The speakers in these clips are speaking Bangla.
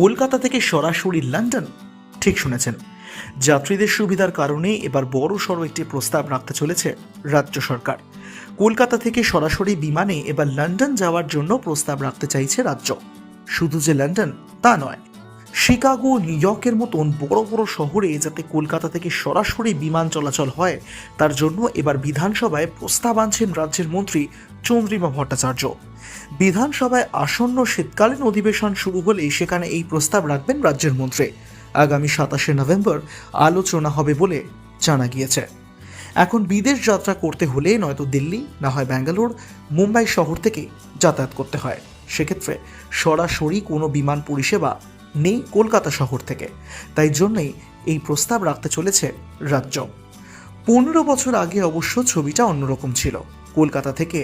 কলকাতা থেকে সরাসরি লন্ডন? ঠিক শুনেছেন। যাত্রীদের সুবিধার কারণে এবার বড় সড়ো একটি প্রস্তাব রাখতে চলেছে রাজ্য সরকার। কলকাতা থেকে সরাসরি বিমানে এবার লন্ডন যাওয়ার জন্য প্রস্তাব রাখতে চাইছে রাজ্য। শুধু যে লন্ডন, তা নয়। শিকাগো, নিউ ইয়র্কের মতন বড় বড় শহরে যাতে কলকাতা থেকে সরাসরি বিমান চলাচল হয়, তার জন্য এবার বিধানসভায় প্রস্তাব আনছেন রাজ্যের মন্ত্রী চন্দ্রিমা ভট্টাচার্য। বিধানসভায় আসন্ন শীতকালীন অধিবেশন শুরু হলে সেখানে এই প্রস্তাব রাখবেন রাজ্যের মন্ত্রী। আগামী সাতাশে নভেম্বর আলোচনা হবে বলে জানা গিয়েছে। এখন বিদেশ যাত্রা করতে হলে নয়তো দিল্লি, না হয় ব্যাঙ্গালোর, মুম্বাই শহর থেকে যাতায়াত করতে হয়। সেক্ষেত্রে সরাসরি কোনো বিমান পরিষেবা নেই কলকাতা শহর থেকে। তাই জন্যই এই প্রস্তাব রাখতে চলেছে রাজ্য। পনেরো বছর আগে অবশ্য ছবিটা অন্যরকম ছিল। কলকাতা থেকে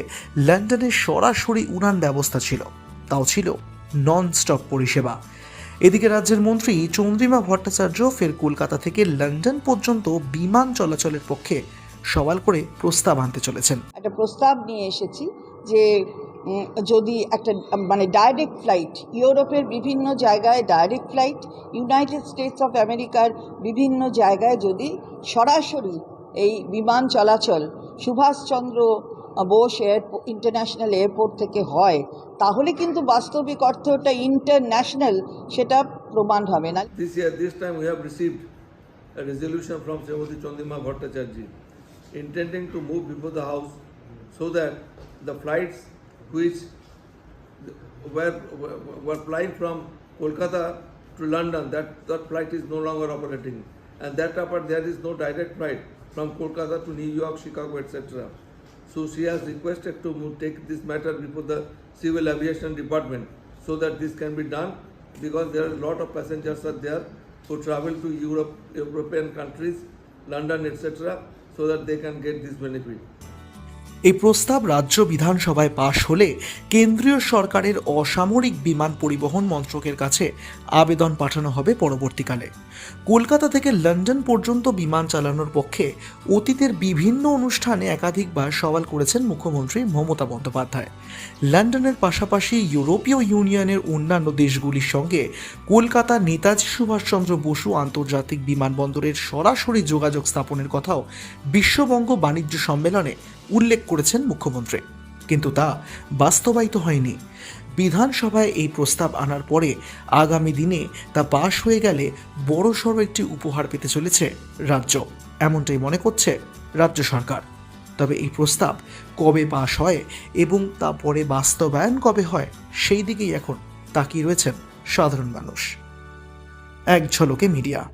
লন্ডনের সরাসরি উড়ান ব্যবস্থা ছিল। তাও ছিল নন স্টপ পরিষেবা। এদিকে রাজ্যের মন্ত্রী চন্দ্রিমা ভট্টাচার্য ফের কলকাতা থেকে লন্ডন পর্যন্ত বিমান চলাচলের পক্ষে সওয়াল করে প্রস্তাব আনতে চলেছেন। একটা প্রস্তাব নিয়ে এসেছি যে যদি একটা মানে ডাইরেক্ট ফ্লাইট ইউরোপের বিভিন্ন জায়গায় direct flight United States of আমেরিকার বিভিন্ন জায়গায় যদি সরাসরি এই বিমান চলাচল, Subhas Chandra Bose airport international airport থেকে হয় তাহলে কিন্তু বাস্তবিক অর্থ ওটা ইন্টারন্যাশনাল সেটা প্রমাণ হবে না This year, this time we have received a resolution from Srimati Chandima Bhattacharya intending to move before the house so that the flights which were- were flying from Kolkata to London, that, that flight is no longer operating. And that apart, there is no direct flight from Kolkata to New York, Chicago, etc. So she has requested to take this matter before the Civil Aviation Department so that this can be done because there are a lot of passengers are there who travel to Europe, European countries, London, etc. so that they can get this benefit. এই প্রস্তাব রাজ্য বিধানসভায় পাশ হলে কেন্দ্রীয় সরকারের অসামরিক বিমান পরিবহন মন্ত্রকের কাছে আবেদন পাঠানো হবে পরবর্তীকালে। কলকাতা থেকে লন্ডন পর্যন্ত বিমান চালানোর পক্ষে অতীতের বিভিন্ন অনুষ্ঠানে একাধিকবার সওয়াল করেছেন মুখ্যমন্ত্রী মমতা বন্দ্যোপাধ্যায়। লন্ডনের পাশাপাশি ইউরোপীয় ইউনিয়নের অন্যান্য দেশগুলির সঙ্গে কলকাতা নেতাজি সুভাষচন্দ্র বসু আন্তর্জাতিক বিমানবন্দরের সরাসরি যোগাযোগ স্থাপনের কথাও বিশ্ববঙ্গ বাণিজ্য সম্মেলনে উল্লেখ করেছেন মুখ্যমন্ত্রী। কিন্তু তা বাস্তবায়িত হয়নি। বিধানসভায় এই প্রস্তাব আনার পরে আগামী দিনে তা পাশ হয়ে গেলে বড়সড় একটি উপহার পেতে চলেছে রাজ্য। এমনটাই মনে করছে রাজ্য সরকার। তবে এই প্রস্তাব কবে পাশ হয় এবং তা পরে বাস্তবায়ন কবে হয়, সেই দিকেই এখন তাকিয়ে রয়েছেন সাধারণ মানুষ। এক ঝলকে মিডিয়া।